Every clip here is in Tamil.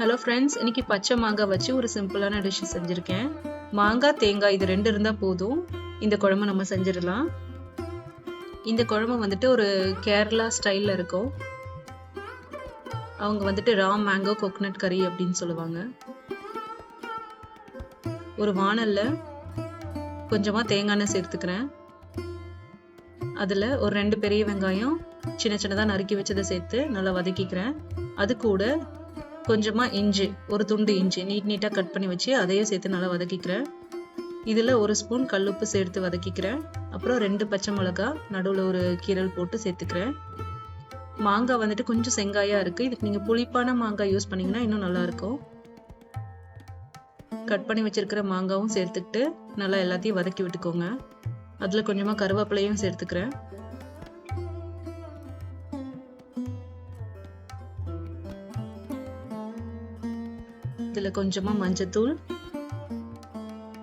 ஹலோ ஃப்ரெண்ட்ஸ் இன்னைக்கு பச்சை மாங்காய் வச்சு ஒரு சிம்பிளான டிஷ் செஞ்சுருக்கேன். மாங்காய் தேங்காய் இது ரெண்டு இருந்தால் போதும். இந்த குழம்பு நம்ம செஞ்சிடலாம். இந்த குழம்பு வந்துட்டு ஒரு கேரளா ஸ்டைலில் இருக்கும். அவங்க வந்துட்டு ரா மேங்கோ கோகனட் கறி அப்படின்னு சொல்லுவாங்க. ஒரு வானலில் கொஞ்சமாக தேங்காய் எண்ணெய் சேர்த்துக்கிறேன். அதில் ஒரு ரெண்டு பெரிய வெங்காயம் சின்ன சின்னதாக நறுக்கி வச்சதை சேர்த்து நல்லா வதக்கிக்கிறேன். அது கூட கொஞ்சமாக இஞ்சி ஒரு துண்டு இஞ்சி நீட் நீட்டாக கட் பண்ணி வச்சு அதையும் சேர்த்து நல்லா வதக்கிக்கிறேன் இதில் ஒரு ஸ்பூன் கல்லுப்பு சேர்த்து வதக்கிக்கிறேன் அப்புறம் ரெண்டு பச்சை மிளகா நடுவில் ஒரு கீரல் போட்டு சேர்த்துக்கிறேன் மாங்காய் வந்துட்டு கொஞ்சம் செங்காயாக இருக்குது இதுக்கு நீங்கள் புளிப்பான மாங்காய் யூஸ் பண்ணிங்கன்னா இன்னும் நல்லாயிருக்கும் கட் பண்ணி வச்சிருக்கிற மாங்காவும் சேர்த்துக்கிட்டு நல்லா எல்லாத்தையும் வதக்கி விட்டுக்கோங்க. அதில் கொஞ்சமாக கருவேப்பிலையும் சேர்த்துக்கிறேன் இதில் கொஞ்சமாக மஞ்சத்தூள்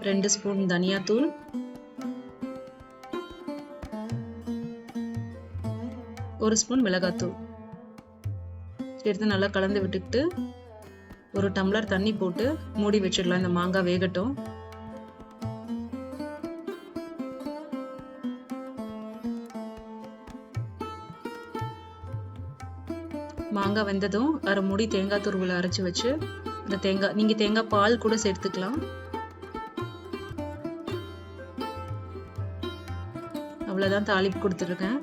ரெண்டு ஸ்பூன் தனியாத்தூள் ஒரு ஸ்பூன் மிளகாத்தூள். எடுத்து நல்லா கலந்து விட்டுக்கிட்டு ஒரு டம்ளர் தண்ணி போட்டு மூடி வச்சிடலாம். இந்த மாங்காய் வேகட்டும். மாங்காய் வெந்ததும் அரை மூடி தேங்காய் துருவில் அரைச்சி வச்சு இந்த தேங்காய் நீங்கள் தேங்காய் பால் கூட சேர்த்துக்கலாம். அவ்வளோதான் தாளிப்பு கொடுத்துருக்கேன்.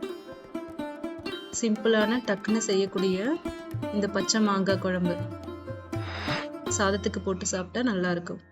சிம்பிளான டக்குன்னு செய்யக்கூடிய இந்த பச்சை மாங்காய் குழம்பு. சாதத்துக்கு போட்டு சாப்பிட்டா நல்லா இருக்கும்.